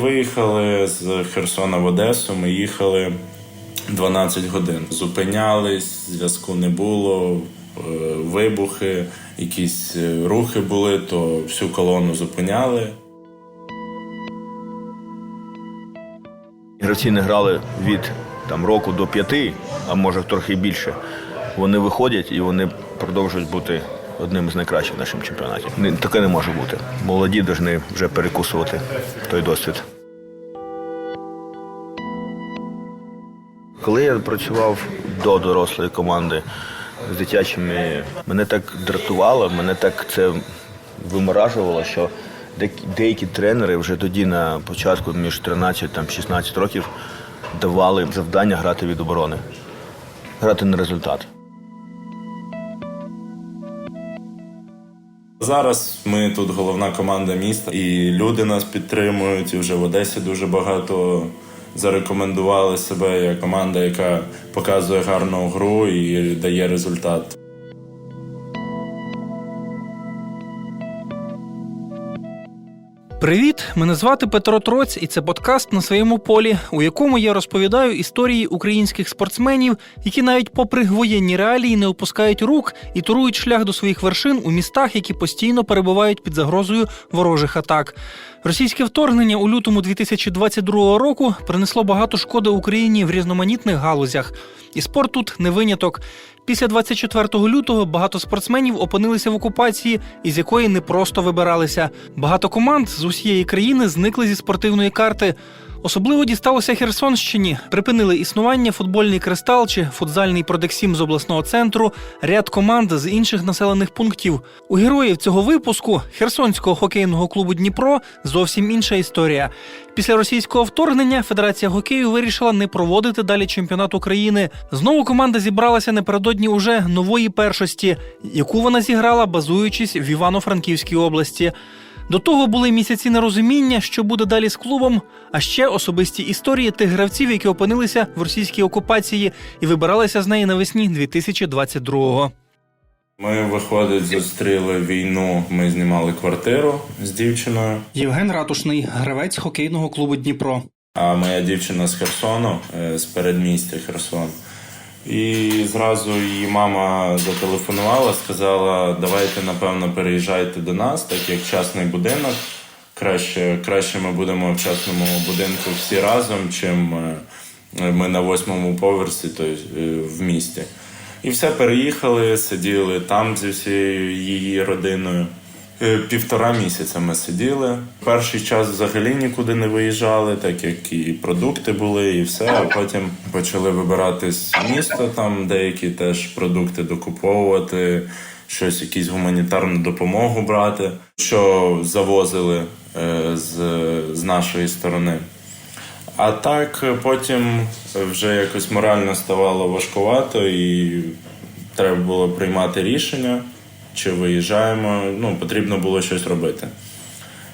Виїхали з Херсона в Одесу. Ми їхали 12 годин. Зупинялись, зв'язку не було, е, вибухи, якісь е, рухи були, то всю колону зупиняли. Гравці не грали від там, року до п'яти, а може трохи більше. Вони виходять і вони продовжують бути одним з найкращих в нашому чемпіонаті. Таке не може бути. Молоді повинні вже перекусувати той досвід. Коли я працював до дорослої команди з дитячими, мене так дратувало, мене так це виморажувало, що деякі- тренери вже тоді на початку між 13 та 16 років давали завдання грати від оборони, грати на результат. Зараз ми тут головна команда міста, і люди нас підтримують. І вже в Одесі дуже багато зарекомендували себе як команда, яка показує гарну гру і дає результат. Привіт! Мене звати Петро Троць, і це подкаст на своєму полі, у якому я розповідаю історії українських спортсменів, які навіть попри воєнні реалії не опускають рук і турують шлях до своїх вершин у містах, які постійно перебувають під загрозою ворожих атак. Російське вторгнення у лютому 2022 року принесло багато шкоди Україні в різноманітних галузях. І спорт тут не виняток. Після 24 лютого багато спортсменів опинилися в окупації, із якої не просто вибиралися. Багато команд з усієї країни зникли зі спортивної карти. Особливо дісталося Херсонщині. Припинили існування футбольний кристал чи футзальний продексім з обласного центру, ряд команд з інших населених пунктів. У героїв цього випуску Херсонського хокейного клубу Дніпро зовсім інша історія. Після російського вторгнення Федерація хокею вирішила не проводити далі чемпіонат України. Знову команда зібралася напередодні уже нової першості, яку вона зіграла, базуючись в Івано-Франківській області. До того були місяці нерозуміння, що буде далі з клубом, а ще особисті історії тих гравців, які опинилися в російській окупації і вибиралися з неї навесні 2022-го. Ми, виходить, зустріли війну. Ми знімали квартиру з дівчиною. Євген Ратушний, гравець хокейного клубу Дніпро. А моя дівчина з Херсону, е, з передмістя Херсон. І зразу її мама зателефонувала, сказала: давайте, напевно, переїжджайте до нас, так як частний будинок. Краще, краще ми будемо в частному будинку всі разом, чим е, ми на восьмому поверсі, тобто е, в місті. І все переїхали, сиділи там зі всією її родиною. Е, Півтора місяця ми сиділи. Перший час взагалі нікуди не виїжджали, так як і продукти були, і все. А потім почали вибиратись в місто, там деякі теж продукти докуповувати, щось, якусь гуманітарну допомогу брати, що завозили е, з, з нашої сторони. А так потім вже якось морально ставало важкувато і треба було приймати рішення, чи виїжджаємо. Ну, потрібно було щось робити.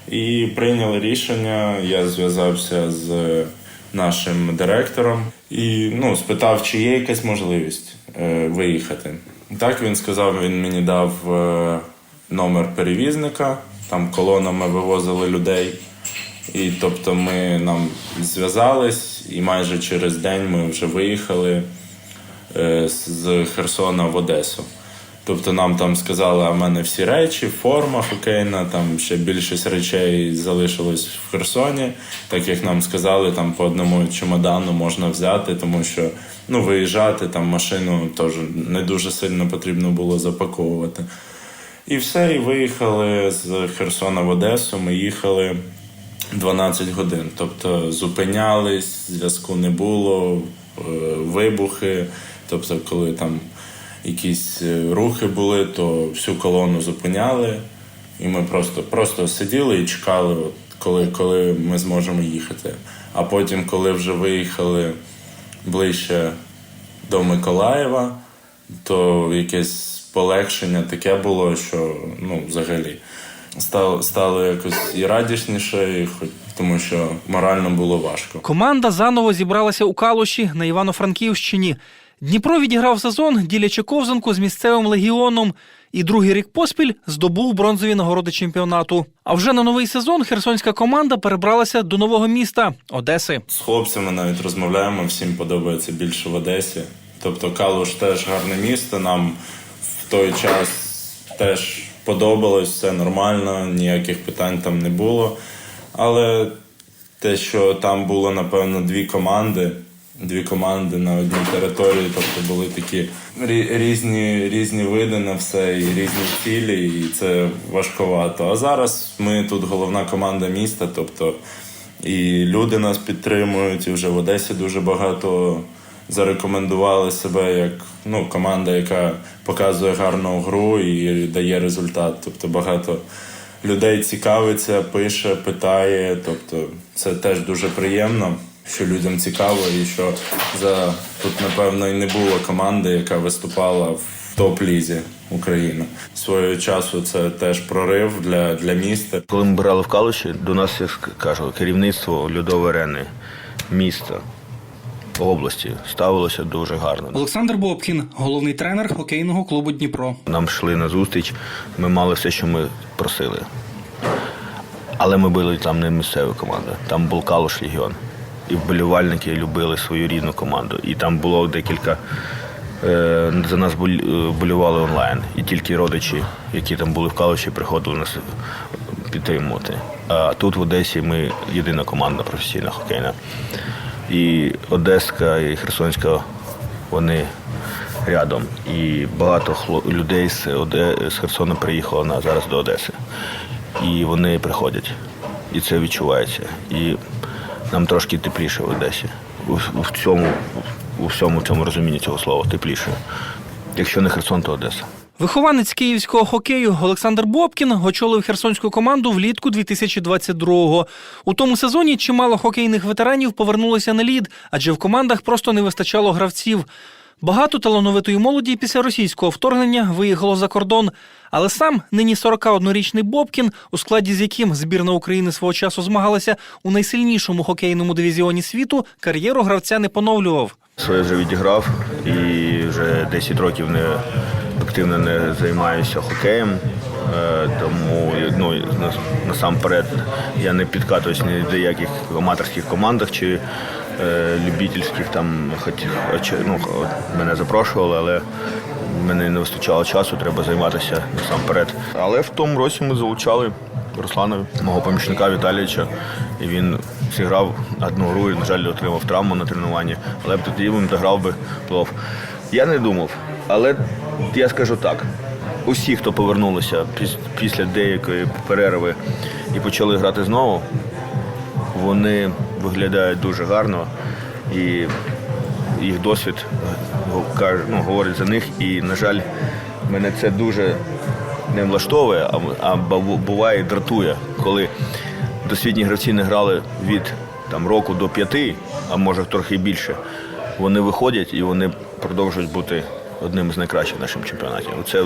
І прийняли рішення. Я зв'язався з нашим директором і ну, спитав, чи є якась можливість е, виїхати. Так він сказав, він мені дав е, номер перевізника, там колонами вивозили людей. І тобто ми нам зв'язались, і майже через день ми вже виїхали е, з Херсона в Одесу. Тобто нам там сказали, а в мене всі речі, форма хокейна, там ще більшість речей залишилось в Херсоні. Так як нам сказали, там по одному чемодану можна взяти, тому що ну, виїжджати там машину теж не дуже сильно потрібно було запаковувати. І все, і виїхали з Херсона в Одесу. Ми їхали 12 годин. Тобто зупинялись, зв'язку не було, е, вибухи. Тобто, коли там якісь е, рухи були, то всю колону зупиняли. І ми просто, просто сиділи і чекали, коли, коли ми зможемо їхати. А потім, коли вже виїхали ближче до Миколаєва, то якесь полегшення таке було, що ну, взагалі стало, стало якось і радісніше, і хоч тому що морально було важко. Команда заново зібралася у Калуші на Івано-Франківщині. Дніпро відіграв сезон, ділячи ковзанку з місцевим легіоном. І другий рік поспіль здобув бронзові нагороди чемпіонату. А вже на новий сезон херсонська команда перебралася до нового міста Одеси. З хлопцями навіть розмовляємо, всім подобається більше в Одесі. Тобто Калуш теж гарне місто. Нам в той час теж подобалось, все нормально, ніяких питань там не було. Але те, що там було, напевно, дві команди, дві команди на одній території, тобто були такі різні, різні види на все і різні цілі, і це важковато. А зараз ми тут головна команда міста, тобто і люди нас підтримують, і вже в Одесі дуже багато зарекомендували себе як ну, команда, яка показує гарну гру і дає результат. Тобто багато людей цікавиться, пише, питає. Тобто це теж дуже приємно, що людям цікаво, і що за тут, напевно, і не було команди, яка виступала в топ-лізі України. Свого часу це теж прорив для, для міста. Коли ми брали в Калуші, до нас, я кажу, керівництво льодової арени, міста, області ставилося дуже гарно. Олександр Бобкін, головний тренер хокейного клубу Дніпро. Нам йшли на зустріч, ми мали все, що ми просили. Але ми були там не місцева команда, там був Калуш Легіон. І вболівальники любили свою рідну команду. І там було декілька. е, За нас е, онлайн. І тільки родичі, які там були в Калуші, приходили нас підтримувати. А тут в Одесі ми єдина команда професійна хокейна. І Одеська, і Херсонська вони рядом. І багато людей з, Оде... з Херсона приїхало на, зараз до Одеси. І вони приходять. І це відчувається. І нам трошки тепліше в Одесі. У, в цьому, у всьому цьому розумінні цього слова тепліше. Якщо не Херсон, то Одеса. Вихованець київського хокею Олександр Бобкін очолив херсонську команду влітку 2022-го. У тому сезоні чимало хокейних ветеранів повернулося на лід, адже в командах просто не вистачало гравців. Багато талановитої молоді після російського вторгнення виїхало за кордон. Але сам нині 41-річний Бобкін, у складі з яким збірна України свого часу змагалася у найсильнішому хокейному дивізіоні світу, кар'єру гравця не поновлював. Своє вже відіграв і вже 10 років не активно не займаюся хокеєм. Е, Тому ну, насамперед я не підкатуюсь ні до яких аматорських командах чи е, любительських там хоч, ну, мене запрошували, але мене не вистачало часу, треба займатися насамперед. Але в тому році ми залучали Руслана, мого помічника Віталійовича, і він зіграв одну гру і, на жаль, отримав травму на тренуванні. Але б тоді він дограв би плов. Я не думав, але я скажу так: усі, хто повернулися піс- після деякої перерви і почали грати знову, вони виглядають дуже гарно і їх досвід ну, говорить за них. І, на жаль, мене це дуже не влаштовує, а, а буває і дратує, коли досвідні гравці не грали від там, року до п'яти, а може трохи більше. Вони виходять і вони продовжують бути одним з найкращих в нашому чемпіонаті. Це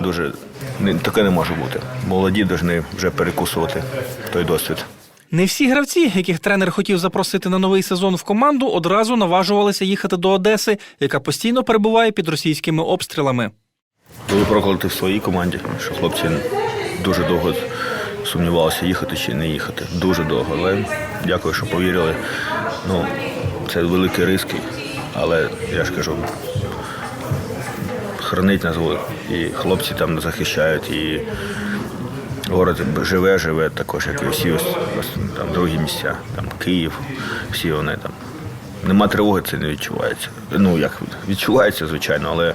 дуже таке не може бути. Молоді повинні вже перекусувати той досвід. Не всі гравці, яких тренер хотів запросити на новий сезон в команду, одразу наважувалися їхати до Одеси, яка постійно перебуває під російськими обстрілами. Були прокляти в своїй команді, що хлопці дуже довго сумнівалися, їхати чи не їхати. Дуже довго. Але дякую, що повірили. Ну, це великі риски, але я ж кажу, хранить нас І хлопці там захищають, і город живе, живе також, як і всі там другі місця, там Київ, всі вони там. Нема тривоги, це не відчувається. Ну як відчувається, звичайно, але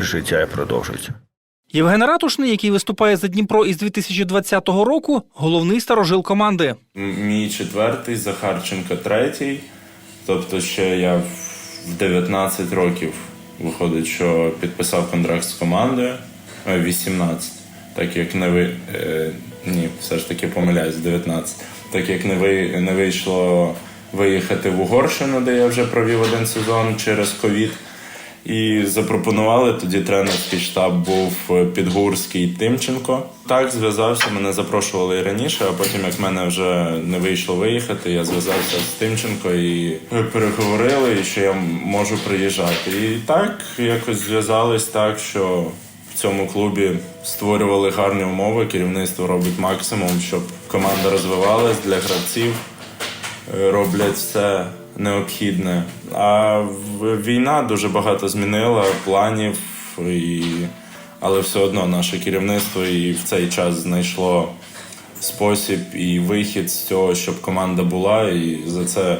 життя продовжується. Євген Ратушний, який виступає за Дніпро із 2020 року, головний старожил команди. Мій четвертий, Захарченко третій. Тобто ще я в 19 років виходить, що підписав контракт з командою. Е, 18. Так як не ви. Е, ні, все ж таки помиляюсь, 19. Так як не, ви, не вийшло виїхати в Угорщину, де я вже провів один сезон через ковід. І запропонували тоді тренерський штаб був е, Підгурський Тимченко. Так зв'язався. Мене запрошували і раніше, а потім, як мене вже не вийшло виїхати, я зв'язався з Тимченко і переговорили, і що я можу приїжджати. І так якось зв'язались так, що в цьому клубі створювали гарні умови. Керівництво робить максимум, щоб команда розвивалась для гравців е, роблять все необхідне. А війна дуже багато змінила планів, і... але все одно наше керівництво і в цей час знайшло спосіб і вихід з цього, щоб команда була. І за це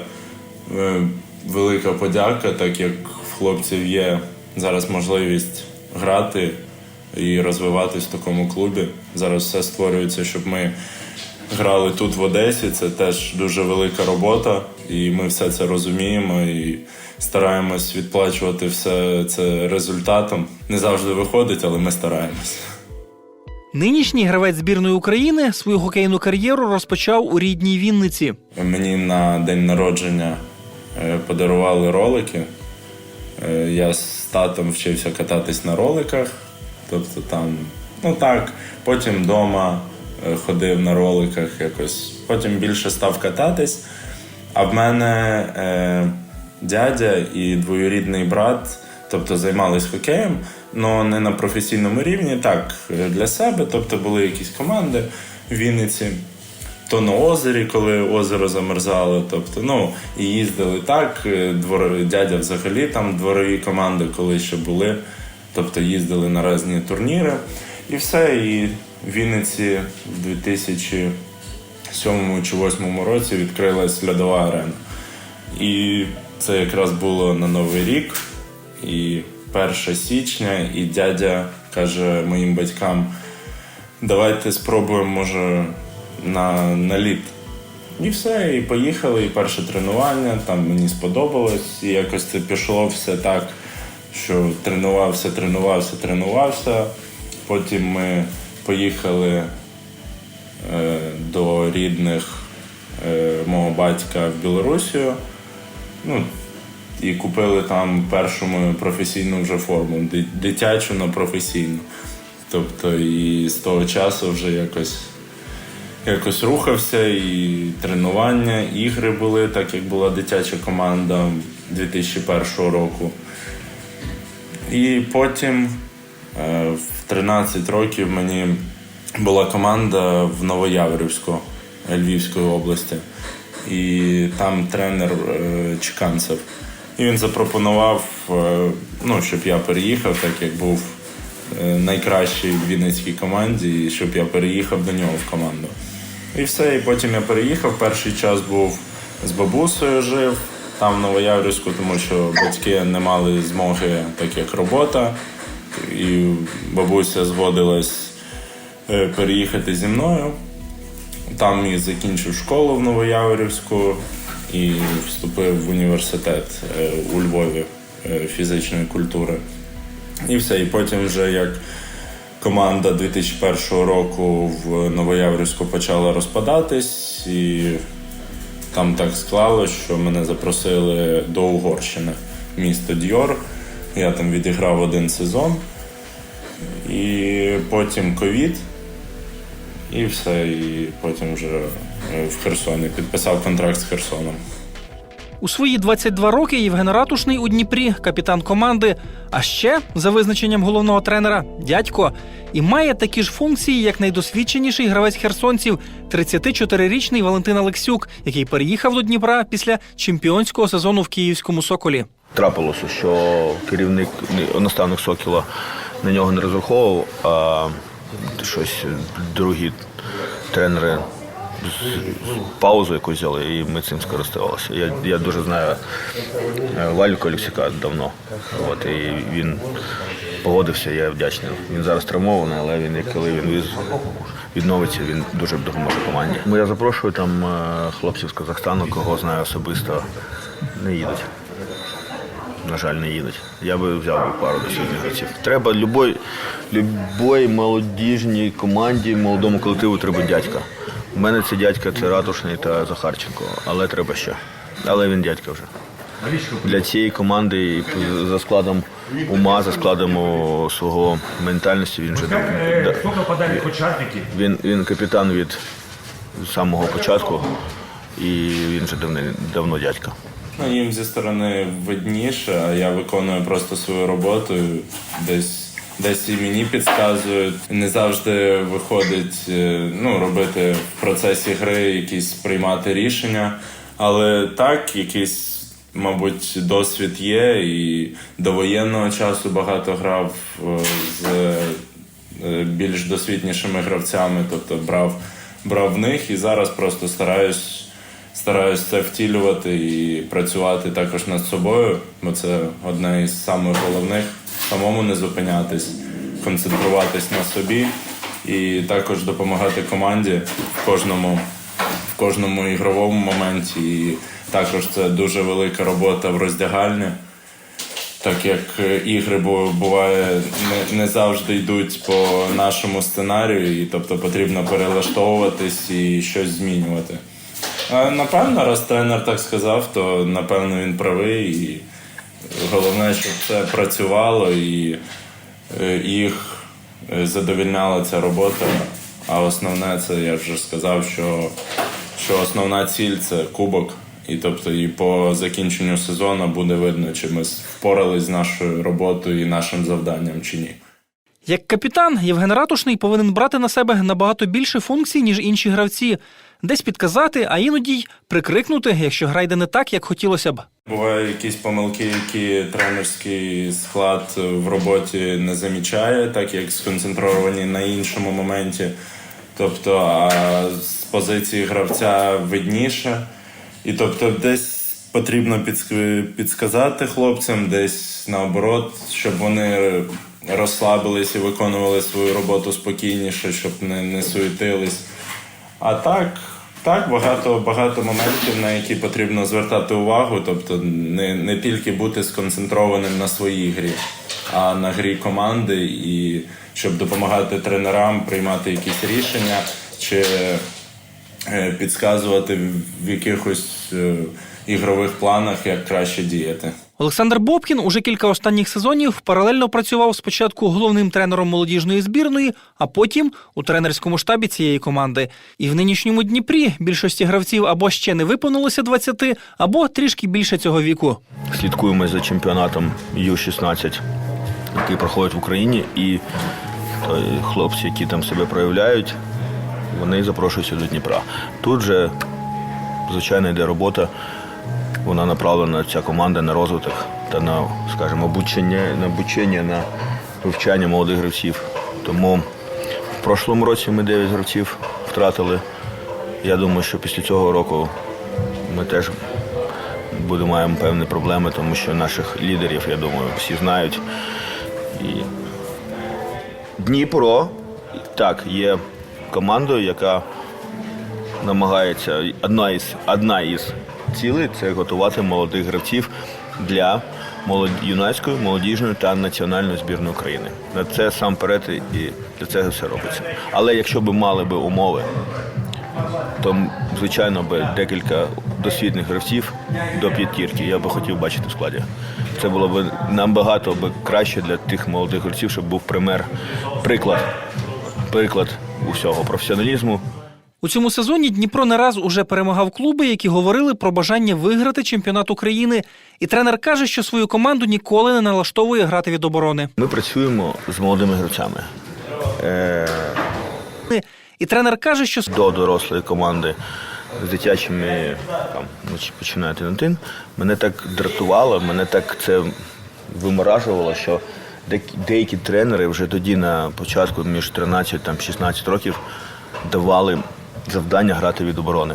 е, велика подяка, так як в хлопців є зараз можливість грати і розвиватись в такому клубі. Зараз все створюється, щоб ми грали тут в Одесі. Це теж дуже велика робота, і ми все це розуміємо і стараємось відплачувати все це результатом. Не завжди виходить, але ми стараємось. Нинішній гравець збірної України свою хокейну кар'єру розпочав у рідній Вінниці. Мені на день народження е, подарували ролики. Е, Я з татом вчився кататись на роликах. Тобто там, ну так, потім вдома ходив на роликах якось. Потім більше став кататись. А в мене е, дядя і двоюрідний брат, тобто займались хокеєм, але не на професійному рівні, так, для себе. Тобто були якісь команди в Вінниці то на озері, коли озеро замерзало. Тобто, ну, і їздили так. е, Двор... Дядя взагалі там дворові команди, коли ще були. Тобто їздили на різні турніри. І все. І Вінниці в 2007 чи 2008 році відкрилась льодова арена. І це якраз було на Новий рік. І 1 січня, і дядя каже моїм батькам: давайте спробуємо, може, на, на літ. І все, і поїхали, і перше тренування, там мені сподобалось, і якось це пішло все так, що тренувався, тренувався, тренувався. Потім ми поїхали е, до рідних е, мого батька в Білорусію. Ну, і купили там першу мою професійну вже форму, дитячу, але професійну. Тобто і з того часу вже якось, якось рухався, і тренування, ігри були, так як була дитяча команда 2001 року. І потім е, 13 років мені була команда в Новояворівську Львівської області. І там тренер е, Чеканцев. І він запропонував, е, ну, щоб я переїхав, так як був е, найкращий в Вінницькій команді, і щоб я переїхав до нього в команду. І все, і потім я переїхав. Перший час був з бабусею жив там в Новояврівську, тому що батьки не мали змоги, так як робота. І бабуся згодилась е, переїхати зі мною. Там і закінчив школу в Новояворівську і вступив в університет е, у Львові е, фізичної культури. І все. І потім, вже як команда 2001 року в Новояворівську почала розпадатись, і там так склалось, що мене запросили до Угорщини, місто Дьор. Я там відіграв один сезон. І потім ковід. І все, і потім вже е, в Херсоні підписав контракт з Херсоном. У свої 22 роки Євген Ратушний у Дніпрі, капітан команди. А ще, за визначенням головного тренера, дядько, і має такі ж функції, як найдосвідченіший гравець херсонців, 34-річний Валентин Алексюк, який переїхав до Дніпра після чемпіонського сезону в київському соколі. Трапилося, що керівник наставник Сокіла на нього не розраховував, а щось другі тренери паузу якусь взяли, і ми цим скористувалися. Я, я дуже знаю е, Вальку Олексіка давно. От, і він погодився, я вдячний. Він зараз травмований, але він, коли він відновиться, він дуже допоможе команді. Я запрошую там е, хлопців з Казахстану, кого знаю особисто, не їдуть. На жаль, не їдуть. Я би взяв би пару досвідних гравців. Треба любой, любой молодіжній команді, молодому колективу треба дядька. У мене це дядька, це Ратушний та Захарченко, але треба ще. Але він дядька вже. для цієї команди і за складом ума, за складом свого ментальності він вже участники? він, він капітан від самого початку, і він вже давно, давно дядька. Ну, їм зі сторони видніше, а я виконую просто свою роботу. Десь, десь і мені підказують. Не завжди виходить е, ну, робити в процесі гри якісь приймати рішення. Але так, якийсь, мабуть, досвід є, і до воєнного часу багато грав е, з е, більш досвіднішими гравцями, тобто брав, брав в них і зараз просто стараюсь стараюсь це втілювати і працювати також над собою, бо це одне із самих головних самому не зупинятись, концентруватись на собі і також допомагати команді в кожному, в кожному ігровому моменті. І також це дуже велика робота в роздягальні. Так як е, ігри буває не, не завжди йдуть по нашому сценарію, і тобто потрібно перелаштовуватись і щось змінювати. Напевно, раз тренер так сказав, то напевно він правий. І головне, щоб це працювало і е, їх е, задовільняла ця робота. А основне це я вже сказав, що, що основна ціль це кубок. І тобто і по закінченню сезону буде видно, чи ми впорались з нашою роботою і нашим завданням чи ні. Як капітан, Євген Ратушний повинен брати на себе набагато більше функцій, ніж інші гравці, десь підказати, а іноді й прикрикнути, якщо гра йде не так, як хотілося б. Бувають якісь помилки, які тренерський склад в роботі не замічає, так як сконцентровані на іншому моменті. Тобто, а з позиції гравця видніше. І тобто, десь потрібно підск- підсказати хлопцям, десь наоборот, щоб вони розслабились і виконували свою роботу спокійніше, щоб не, не суетились. А так, так, багато, багато моментів, на які потрібно звертати увагу. Тобто не, не тільки бути сконцентрованим на своїй грі, а на грі команди, і щоб допомагати тренерам приймати якісь рішення чи е, підказувати в якихось е, ігрових планах, як краще діяти. Олександр Бобкін уже кілька останніх сезонів паралельно працював спочатку головним тренером молодіжної збірної, а потім у тренерському штабі цієї команди. І в нинішньому Дніпрі більшості гравців або ще не виповнилося 20, або трішки більше цього віку. Слідкуємо за чемпіонатом Ю-16, який проходить в Україні, і то, хлопці, які там себе проявляють, вони запрошуються до Дніпра. Тут же, звичайно, йде робота. Вона направлена ця команда на розвиток та на, скажімо, обучення, на обучення, на вивчання молодих гравців. Тому в прошлому році ми 9 гравців втратили. Я думаю, що після цього року ми теж буде маємо певні проблеми, тому що наших лідерів, я думаю, всі знають. І Дніпро так є командою, яка намагається одна із одна із цілей це готувати молодих гравців для юнацької, молодіжної та національної збірної України. На це сам перед і для цього все робиться. Але якщо б мали би умови, то звичайно би декілька досвідних гравців до п'ятірки я би хотів бачити в складі. Це було б набагато краще для тих молодих гравців, щоб був пример, приклад, приклад усього професіоналізму. У цьому сезоні Дніпро не раз уже перемагав клуби, які говорили про бажання виграти чемпіонат України. І тренер каже, що свою команду ніколи не налаштовує грати від оборони. Ми працюємо з молодими гравцями. Е, І тренер каже, що до дорослої команди з дитячими там, ну, чи починає тин мене так дратувало, мене так це виморажувало, що деякі, тренери вже тоді на початку між 13 там 16 років давали завдання грати від оборони,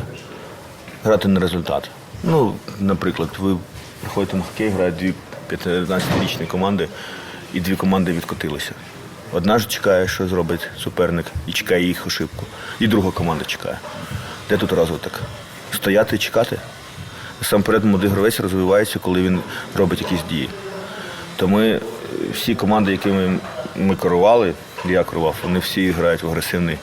грати на результат. Ну, наприклад, ви приходите на хокей, грають дві 15-річні команди, і дві команди відкотилися. Одна ж чекає, що зробить суперник, і чекає їх ошибку. І друга команда чекає. Де тут розвиток? Стояти чекати? Сам перед молодий гравець розвивається, коли він робить якісь дії. То ми е, всі команди, якими ми керували, я керував, вони всі грають в агресивний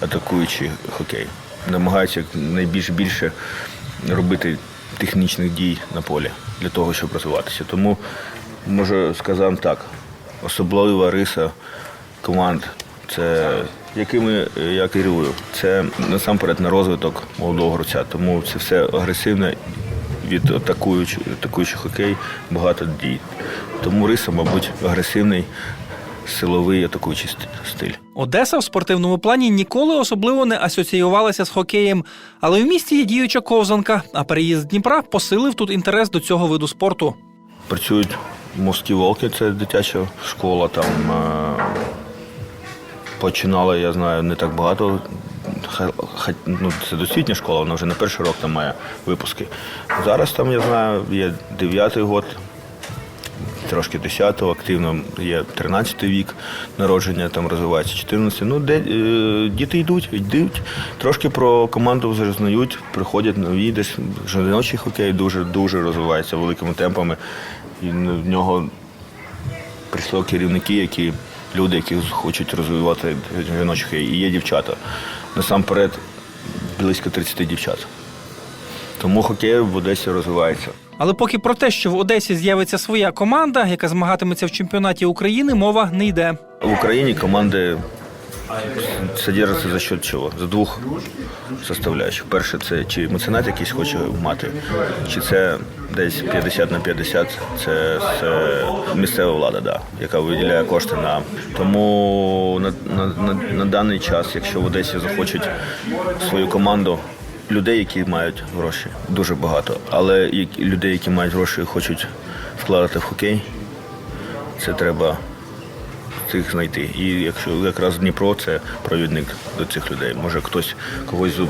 атакуючий хокей. Намагаються найбільш більше робити технічних дій на полі для того, щоб розвиватися. Тому можу сказати так, особлива риса команд, це якими я керую, це насамперед на розвиток молодого гравця. Тому це все агресивне від атакуючого атакуючий хокей багато дій. Тому риса, мабуть, агресивний, силовий атакуючий ст- стиль. Одеса в спортивному плані ніколи особливо не асоціювалася з хокеєм, але в місті є діюча ковзанка, а переїзд Дніпра посилив тут інтерес до цього виду спорту. Працюють морські волки, це дитяча школа. Там е, починала, я знаю, не так багато. Ну, це досвітня школа, вона вже не перший рок там має випуски. Зараз там, я знаю, є 9-й год, трошки 10-го, активно є 13-й вік народження, там розвивається 14 Ну, де, е, діти йдуть, йдуть, трошки про команду вже знають, приходять нові, десь жіночий хокей дуже дуже розвивається великими темпами. І в нього прийшли керівники, які люди, які хочуть розвивати жіночий хокей. І є дівчата. Насамперед близько 30 дівчат. Тому хокей в Одесі розвивається. Але поки про те, що в Одесі з'явиться своя команда, яка змагатиметься в чемпіонаті України, мова не йде. В Україні команди содержаться за счет чого? За двох составляючих. Перше, це чи меценат якийсь хоче мати, чи це десь 50 на 50, це, це місцева влада, да, яка виділяє кошти на. Тому на, на, на, на даний час, якщо в Одесі захочуть свою команду, людей, які мають гроші, дуже багато. Але людей, які мають гроші і хочуть вкладати в хокей, це треба цих знайти. І якщо якраз Дніпро це провідник до цих людей. Може хтось когось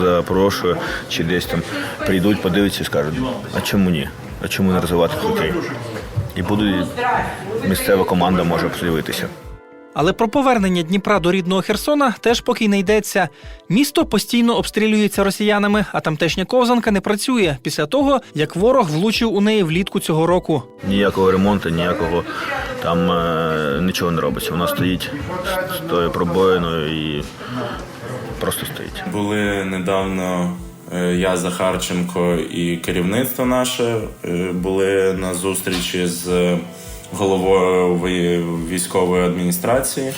запрошує чи десь там прийдуть, подивляться і скажуть, а чому ні? А чому не розвивати хокей? І буде місцева команда може з'явитися. Але про повернення Дніпра до рідного Херсона теж поки не йдеться. Місто постійно обстрілюється росіянами, а тамтешня ковзанка не працює після того, як ворог влучив у неї влітку цього року. Ніякого ремонту, ніякого там е, нічого не робиться. Вона стоїть з тою пробоїною і просто стоїть. Були недавно е, я, Захарченко і керівництво наше е, були на зустрічі з головою військової адміністрації.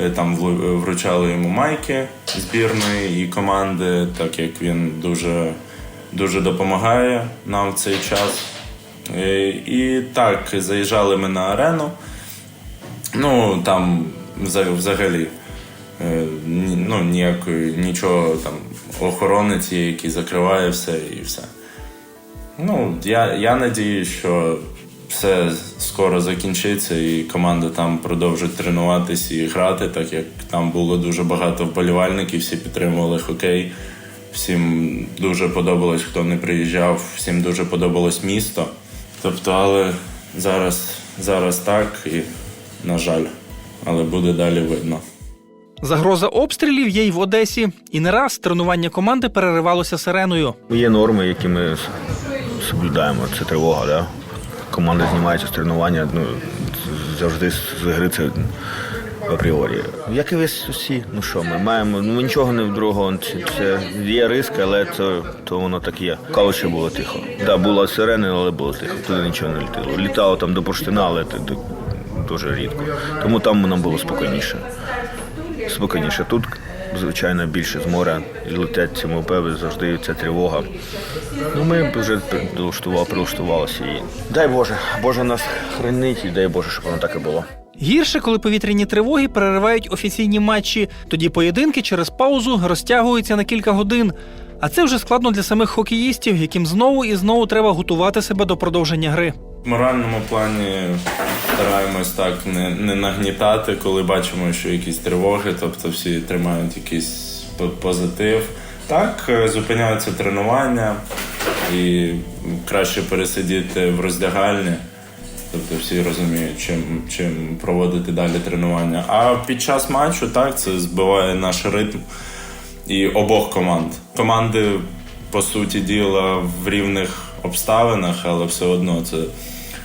Е, Там вручали йому майки збірної і команди, так як він дуже, дуже допомагає нам в цей час. Е, І так, заїжджали ми на арену. Ну, там взагалі е, ну, ніякої, нічого там охоронець є, який закриває все і все. Ну, я, я надію, що все скоро закінчиться і команда там продовжить тренуватись і грати, так як там було дуже багато вболівальників, всі підтримували хокей. Всім дуже подобалось, хто не приїжджав, всім дуже подобалось місто. Тобто, але зараз, зараз так і, на жаль, але буде далі видно. Загроза обстрілів є й в Одесі, і не раз тренування команди переривалося сиреною. Є норми, які ми соблюдаємо. Це тривога, да? Команда знімається з тренування, ну, завжди з гри це апріорі. Як і весь усі, ну що, ми маємо, ну нічого не другого. Це, є риск, але це, то воно так є. Калуче було тихо. Так, да, була сирена, але було тихо. Туди нічого не літало. Літало там до Бурштина, але дуже рідко. Тому там нам було спокійніше. Спокійніше. Тут, звичайно, більше з моря і летять ці мопеви, завжди ця тривога. Ну, ми вже прилаштували, прилаштувалися і дай Боже, Боже нас хранить, і дай Боже, щоб воно так і було. Гірше, коли повітряні тривоги переривають офіційні матчі. Тоді поєдинки через паузу розтягуються на кілька годин. А це вже складно для самих хокеїстів, яким знову і знову треба готувати себе до продовження гри. В моральному плані стараємось так не, не нагнітати, коли бачимо, що якісь тривоги, тобто всі тримають якийсь позитив. Так, е, зупиняються тренування і краще пересидіти в роздягальні. Тобто всі розуміють, чим, чим проводити далі тренування. А під час матчу так це збиває наш ритм і обох команд. Команди, по суті діла, в рівних обставинах, але все одно це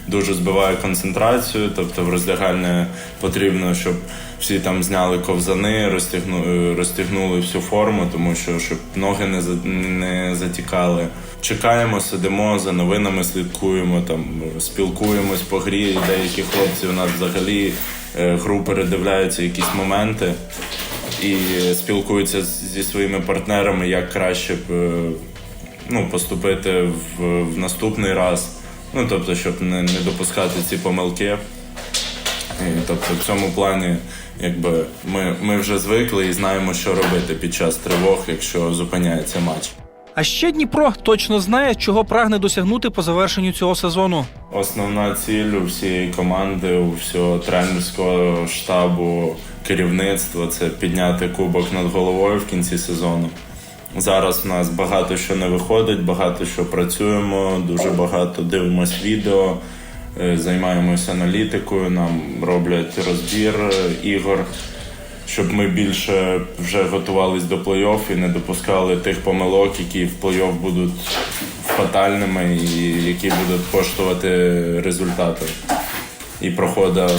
дуже збиває концентрацію. Тобто в роздягальні потрібно, щоб всі там зняли ковзани, розтягнули, розтягнули всю форму, тому що щоб ноги не, не затікали. чекаємо, сидимо за новинами, слідкуємо там, спілкуємось по грі. Деякі хлопці у нас взагалі е, гру передивляються якісь моменти і спілкуються зі своїми партнерами, як краще б е, ну, поступити в, в наступний раз. Ну, тобто, щоб не, не допускати ці помилки. І, тобто, в цьому плані, якби ми, ми вже звикли і знаємо, що робити під час тривог, якщо зупиняється матч. А ще Дніпро точно знає, чого прагне досягнути по завершенню цього сезону. Основна ціль у всієї команди, у всього тренерського штабу, керівництва це підняти кубок над головою в кінці сезону. Зараз в нас багато що не виходить, багато що працюємо, дуже багато дивимось відео, е, займаємося аналітикою, нам роблять розбір е, ігор, щоб ми більше вже готувались до плей-офф і не допускали тих помилок, які в плей-офф будуть фатальними і які будуть коштувати результати. І проходить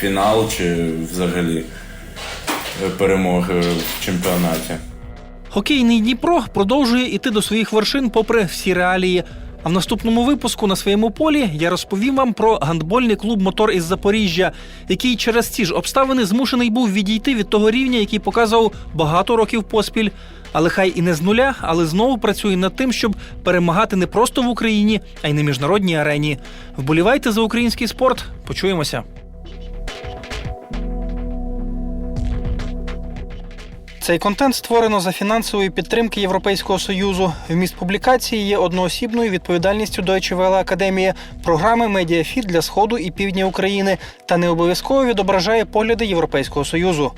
фінал чи взагалі е, перемоги в чемпіонаті. Хокейний Дніпро продовжує іти до своїх вершин попри всі реалії. А в наступному випуску на своєму полі я розповім вам про гандбольний клуб Мотор із Запоріжжя, який через ці ж обставини змушений був відійти від того рівня, який показував багато років поспіль. Але хай і не з нуля, але знову працює над тим, щоб перемагати не просто в Україні, а й на міжнародній арені. Вболівайте за український спорт. Почуємося. Цей контент створено за фінансової підтримки Європейського союзу. Вміст публікації є одноосібною відповідальністю Deutsche Welle Академії, програми Медіафіт для сходу і півдня України та не обов'язково відображає погляди Європейського союзу.